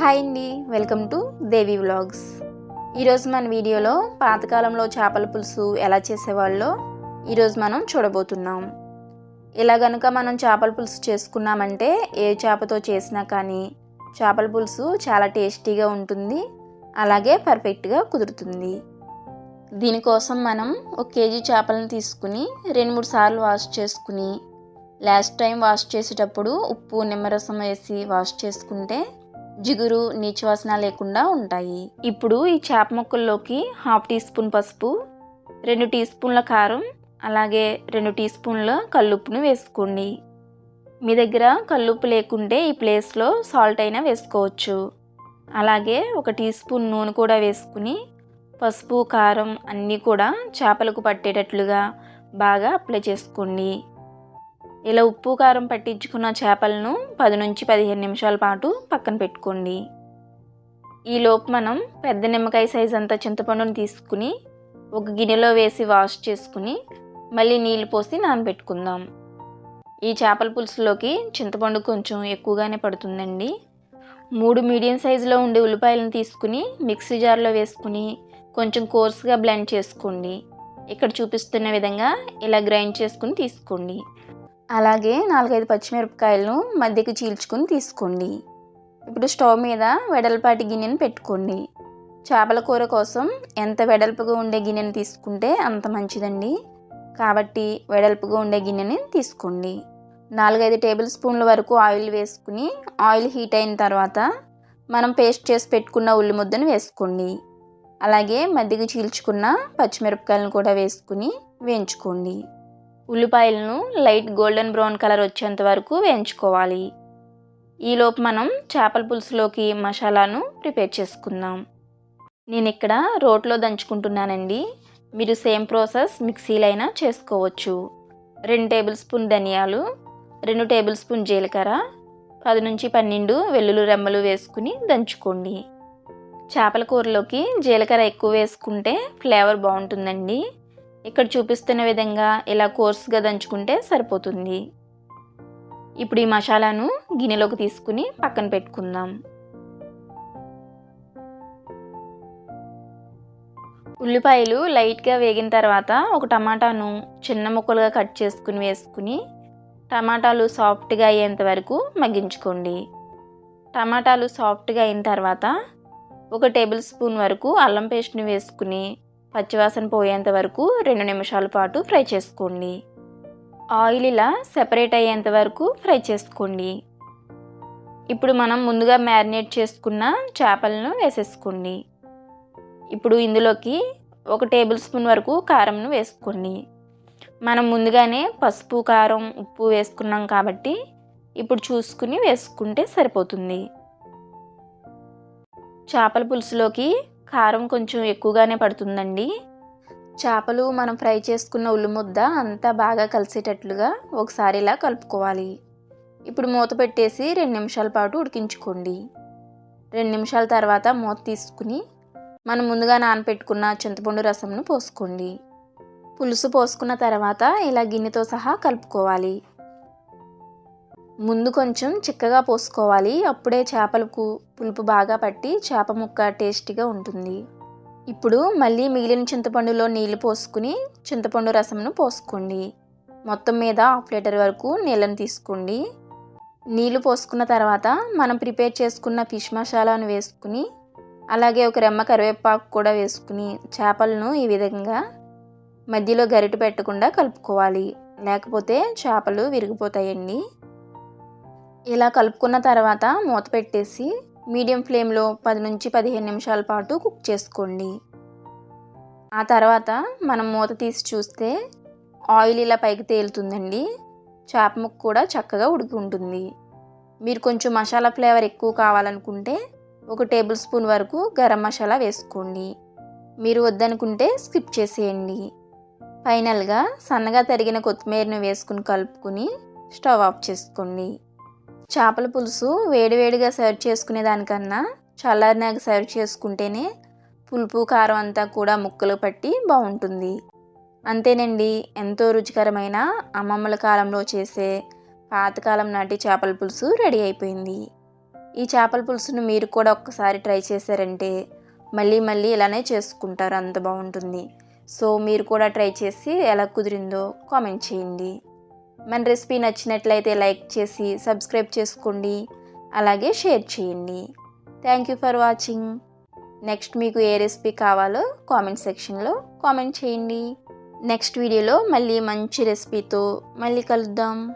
Hi అండి welcome to Devi vlogs ఈరోజు మన వీడియోలో పాతకాలంలో చేపల పులుసు ఎలా చేసేవాళ్ళో ఈరోజు మనం చూడబోతున్నాం. ఇలా గనుక మనం చేపల పులుసు చేసుకున్నామంటే ఏ చేపతో చేసినా కానీ చేపల పులుసు చాలా టేస్టీగా ఉంటుంది అలాగే పర్ఫెక్ట్గా కుదురుతుంది. దీనికోసం మనం ఒక కేజీ చేపలను తీసుకుని రెండు మూడు సార్లు వాష్ చేసుకుని లాస్ట్ టైం వాష్ చేసేటప్పుడు ఉప్పు నిమ్మరసం వేసి వాష్ చేసుకుంటే జిగురు నీచవాసన లేకుండా ఉంటాయి. ఇప్పుడు ఈ చేప ముక్కల్లోకి హాఫ్ టీ స్పూన్ పసుపు రెండు టీ స్పూన్ల కారం అలాగే రెండు టీ స్పూన్ల కల్లుప్పును వేసుకోండి. మీ దగ్గర కల్లుప్పు లేకుంటే ఈ ప్లేస్లో సాల్ట్ అయినా వేసుకోవచ్చు. అలాగే ఒక టీ స్పూన్ నూనె కూడా వేసుకుని పసుపు కారం అన్నీ కూడా చేపలకు పట్టేటట్లుగా బాగా అప్లై చేసుకోండి. ఇలా ఉప్పు కారం పట్టించుకున్న చేపలను పది నుంచి పదిహేను నిమిషాల పాటు పక్కన పెట్టుకోండి. ఈలోపు మనం పెద్ద నిమ్మకాయ సైజ్ అంత చింతపండుని తీసుకుని ఒక గిన్నెలో వేసి వాష్ చేసుకుని మళ్ళీ నీళ్ళు పోసి నానబెట్టుకుందాం. ఈ చేపల పులుసులోకి చింతపండు కొంచెం ఎక్కువగానే పడుతుందండి. మూడు మీడియం సైజులో ఉండే ఉల్లిపాయలను తీసుకుని మిక్సీ జార్లో వేసుకుని కొంచెం కోర్స్గా బ్లెండ్ చేసుకోండి. ఇక్కడ చూపిస్తున్న విధంగా ఇలా గ్రైండ్ చేసుకుని తీసుకోండి. అలాగే నాలుగైదు పచ్చిమిరపకాయలను మధ్యకి చీల్చుకుని తీసుకోండి. ఇప్పుడు స్టవ్ మీద వెడల్పాటి గిన్నెను పెట్టుకోండి. చేపల కూర కోసం ఎంత వెడల్పుగా ఉండే గిన్నెను తీసుకుంటే అంత మంచిదండి. కాబట్టి వెడల్పుగా ఉండే గిన్నెని తీసుకోండి. నాలుగైదు టేబుల్ స్పూన్ల వరకు ఆయిల్ వేసుకుని ఆయిల్ హీట్ అయిన తర్వాత మనం పేస్ట్ చేసి పెట్టుకున్న ఉల్లి ముద్దను వేసుకోండి. అలాగే మధ్యకి చీల్చుకున్న పచ్చిమిరపకాయలను కూడా వేసుకుని వేయించుకోండి. ఉల్లిపాయలను లైట్ గోల్డెన్ బ్రౌన్ కలర్ వచ్చేంత వరకు వేయించుకోవాలి. ఈలోపు మనం చేపల పులుసులోకి మసాలాను ప్రిపేర్ చేసుకుందాం. నేను ఇక్కడ రోట్లో దంచుకుంటున్నానండి. మీరు సేమ్ ప్రాసెస్ మిక్సీలో అయినా చేసుకోవచ్చు. రెండు టేబుల్ స్పూన్ ధనియాలు రెండు టేబుల్ స్పూన్ జీలకర్ర పది నుంచి పన్నెండు వెల్లుల్లి రెమ్మలు వేసుకుని దంచుకోండి. చేపల కూరలోకి జీలకర్ర ఎక్కువ వేసుకుంటే ఫ్లేవర్ బాగుంటుందండి. ఇక్కడ చూపిస్తున్న విధంగా ఇలా కోర్స్గా దంచుకుంటే సరిపోతుంది. ఇప్పుడు ఈ మసాలాను గిన్నెలోకి తీసుకుని పక్కన పెట్టుకుందాం. ఉల్లిపాయలు లైట్గా వేగిన తర్వాత ఒక టమాటాను చిన్న ముక్కలుగా కట్ చేసుకుని వేసుకుని టమాటాలు సాఫ్ట్గా అయ్యేంత వరకు మగ్గించుకోండి. టమాటాలు సాఫ్ట్గా అయిన తర్వాత ఒక టేబుల్ స్పూన్ వరకు అల్లం పేస్ట్ని వేసుకుని పచ్చివాసన పోయేంత వరకు రెండు నిమిషాల పాటు ఫ్రై చేసుకోండి. ఆయిల్ ఇలా సెపరేట్ అయ్యేంత వరకు ఫ్రై చేసుకోండి. ఇప్పుడు మనం ముందుగా మ్యారినేట్ చేసుకున్న చేపలను వేసేసుకోండి. ఇప్పుడు ఇందులోకి ఒక టేబుల్ స్పూన్ వరకు కారంను వేసుకోండి. మనం ముందుగానే పసుపు కారం ఉప్పు వేసుకున్నాం కాబట్టి ఇప్పుడు చూసుకుని వేసుకుంటే సరిపోతుంది. చేపల పులుసులోకి కారం కొంచెం ఎక్కువగానే పడుతుందండి. చేపలు మనం ఫ్రై చేసుకున్న ఉల్లి ముద్ద అంతా బాగా కలిసేటట్లుగా ఒకసారి ఇలా కలుపుకోవాలి. ఇప్పుడు మూత పెట్టేసి రెండు నిమిషాల పాటు ఉడికించుకోండి. రెండు నిమిషాల తర్వాత మూత తీసుకుని మనం ముందుగా నానపెట్టుకున్న చింతపండు రసంను పోసుకోండి. పులుసు పోసుకున్న తర్వాత ఇలా గిన్నెతో సహా కలుపుకోవాలి. ముందు కొంచెం చిక్కగా పోసుకోవాలి. అప్పుడే చేపలకు పులుపు బాగా పట్టి చేప ముక్క టేస్టీగా ఉంటుంది. ఇప్పుడు మళ్ళీ మిగిలిన చింతపండులో నీళ్ళు పోసుకుని చింతపండు రసంను పోసుకోండి. మొత్తం మీద హాఫ్ లీటర్ వరకు నీళ్ళని తీసుకోండి. నీళ్ళు పోసుకున్న తర్వాత మనం ప్రిపేర్ చేసుకున్న ఫిష్ మసాలాను వేసుకుని అలాగే ఒక రెమ్మ కరివేపాకు కూడా వేసుకుని చేపలను ఈ విధంగా మధ్యలో గరిట పెట్టకుండా కలుపుకోవాలి. లేకపోతే చేపలు విరిగిపోతాయండి. ఇలా కలుపుకున్న తర్వాత మూత పెట్టేసి మీడియం ఫ్లేమ్లో పది నుంచి పదిహేను నిమిషాల పాటు కుక్ చేసుకోండి. ఆ తర్వాత మనం మూత తీసి చూస్తే ఆయిల్ ఇలా పైకి తేలుతుందండి. చేప ముక్క కూడా చక్కగా ఉడికి ఉంటుంది. మీరు కొంచెం మసాలా ఫ్లేవర్ ఎక్కువ కావాలనుకుంటే ఒక టేబుల్ స్పూన్ వరకు గరం మసాలా వేసుకోండి. మీరు వద్దనుకుంటే స్కిప్ చేసేయండి. ఫైనల్గా సన్నగా తరిగిన కొత్తిమీరను వేసుకుని కలుపుకుని స్టవ్ ఆఫ్ చేసుకోండి. చేపల పులుసు వేడివేడిగా సర్వ్ చేసుకునే దానికన్నా చల్లారినాక సర్వ్ చేసుకుంటేనే పులుపు కారం అంతా కూడా ముక్కలు పట్టి బాగుంటుంది. అంతేనండి ఎంతో రుచికరమైన అమ్మమ్మల కాలంలో చేసే పాతకాలం నాటి చేపల పులుసు రెడీ అయిపోయింది. ఈ చేపల పులుసును మీరు కూడా ఒక్కసారి ట్రై చేశారంటే మళ్ళీ మళ్ళీ ఇలానే చేసుకుంటారు అంత బాగుంటుంది. సో మీరు కూడా ట్రై చేసి ఎలా కుదిరిందో కామెంట్ చేయండి. మన రెసిపీ నచ్చినట్లయితే లైక్ చేసి సబ్స్క్రైబ్ చేసుకోండి. అలాగే షేర్ చేయండి. Thank you for watching next మీకు ఏ రెసిపీ కావాలో కామెంట్ సెక్షన్లో కామెంట్ చేయండి. నెక్స్ట్ వీడియోలో మళ్ళీ మంచి రెసిపీతో మళ్ళీ కలుద్దాం.